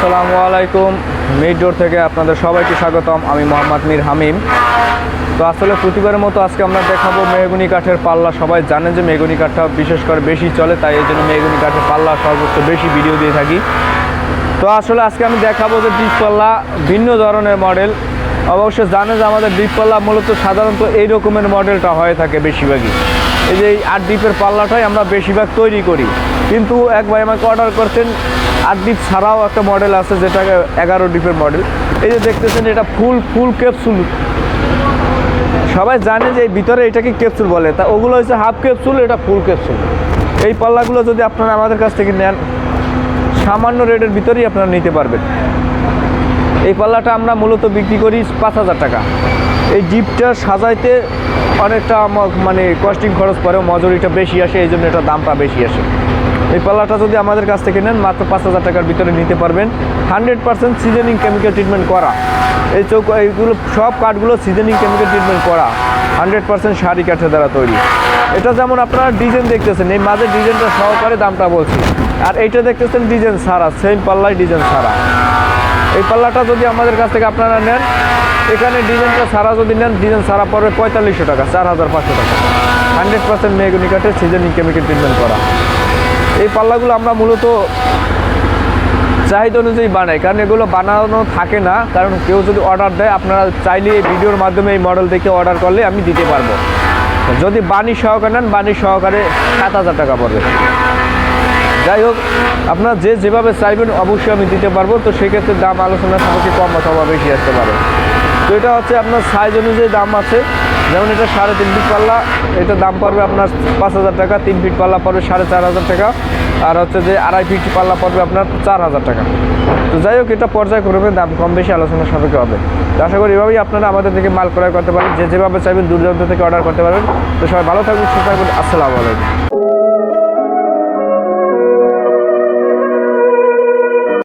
আসসালামু আলাইকুম। মিডডোর থেকে আপনাদের সবাইকে স্বাগতম। আমি মোহাম্মদ মীর হামিম। তো আসলে প্রতিবারের মতো আজকে আমরা দেখাবো মেহগুনি কাঠের পাল্লা। সবাই জানে যে মেহগুনি কাঠটা বিশেষ করে বেশি চলে, তাই এই জন্য মেহগুনি কাঠের পাল্লা সর্বোচ্চ বেশি ভিডিও দিয়ে থাকি। তো আসলে আজকে আমি দেখাবো যে ডিপ পাল্লা ভিন্ন ধরনের মডেল। অবশ্য জানে যে আমাদের ডিপ পাল্লা মূলত সাধারণত এই রকমের মডেলটা হয়ে থাকে বেশিরভাগই। এই যে এই আট ডিপের পাল্লাটাই আমরা বেশিরভাগ তৈরি করি। কিন্তু এক ভাই আমাকে অর্ডার করছেন আট ডিপ ছাড়াও একটা মডেল আছে যেটাকে এগারো ডিপের মডেল এই যে দেখতেছেন, এটা ফুল ফুল ক্যাপসুল সবাই জানে যে ভিতরে এটাকে ক্যাপসুল বলে। তা ওগুলো হচ্ছে হাফ ক্যাপসুল এটা ফুল ক্যাপসুল এই পাল্লাগুলো যদি আপনারা আমাদের কাছ থেকে নেন, সামান্য রেটের ভিতরেই আপনারা নিতে পারবেন। এই পাল্লাটা আমরা মূলত বিক্রি করি পাঁচ হাজার টাকা। এই জিপটা সাজাইতে অনেকটা মানে কস্টিং খরচ পড়ে মজুরিটা বেশি আসে, এই জন্য এটা দামটা বেশি আসে। এই পাল্লাটা যদি আমাদের কাছ থেকে নেন, মাত্র পাঁচ হাজার টাকার ভিতরে নিতে পারবেন। Hundred percent seasoning chemical treatment করা। এই চৌক, এইগুলো সব কাঠগুলো সিজনিং কেমিক্যাল ট্রিটমেন্ট করা। হান্ড্রেড পার্সেন্ট শাড়ি কাঠের দ্বারা তৈরি। এটা যেমন আপনারা ডিজাইন দেখতেছেন, এই মাঝে ডিজাইনটা সহকারে দামটা বলছি। আর এইটা দেখতেছেন ডিজাইন ছাড়া সেম পাল্লাই ডিজাইন ছাড়া এই পাল্লাটা যদি আমাদের কাছ থেকে আপনারা নেন, এখানে ডিজাইনটা সারা যদি নেন, ডিজাইন সারা পড়বে পঁয়তাল্লিশশো টাকা, চার হাজার পাঁচশো টাকা। হান্ড্রেড পার্সেন্ট মেগুনি কাঠের সিজনিং কেমিক্যাল ট্রিটমেন্ট করা। এই পাল্লাগুলো আমরা মূলত চাহিদা অনুযায়ী বানাই, কারণ এগুলো বানানো থাকে না। কারণ কেউ যদি অর্ডার দেয়, আপনারা চাইলে এই ভিডিওর মাধ্যমে এই মডেল দেখে অর্ডার করলে আমি দিতে পারব। যদি বাণী সহকারে নেন, বাণী সহকারে সাত হাজার টাকা পড়বে। যাই হোক, আপনারা যে যেভাবে চাইবেন অবশ্যই আমি দিতে পারব। তো সেক্ষেত্রে দাম আলোচনা সাপেক্ষে কম অথবা বেশি আসতে পারে। তো এটা হচ্ছে আপনার সাইজ অনুযায়ী দাম আছে। যেমন এটা সাড়ে তিন ফিট পাল্লা, এটা দাম পড়বে আপনার পাঁচ হাজার টাকা, তিন ফিট পাল্লা পড়বে সাড়ে চার হাজার টাকা, আর হচ্ছে যে আড়াই ফিট পাল্লা পড়বে আপনার চার হাজার টাকা। তো যাই হোক, এটা পর্যায়ক্রমে দাম কম বেশি, আলোচনা সাপেক্ষে হবে। আশা করি এভাবেই আপনারা আমাদের থেকে মাল ক্রয় করতে পারেন, যে যেভাবে চাইবেন, দূর থেকে অর্ডার করতে পারবেন। তো সবাই ভালো থাকবেন, সুস্থ থাকবেন, আসসালামু আলাইকুম।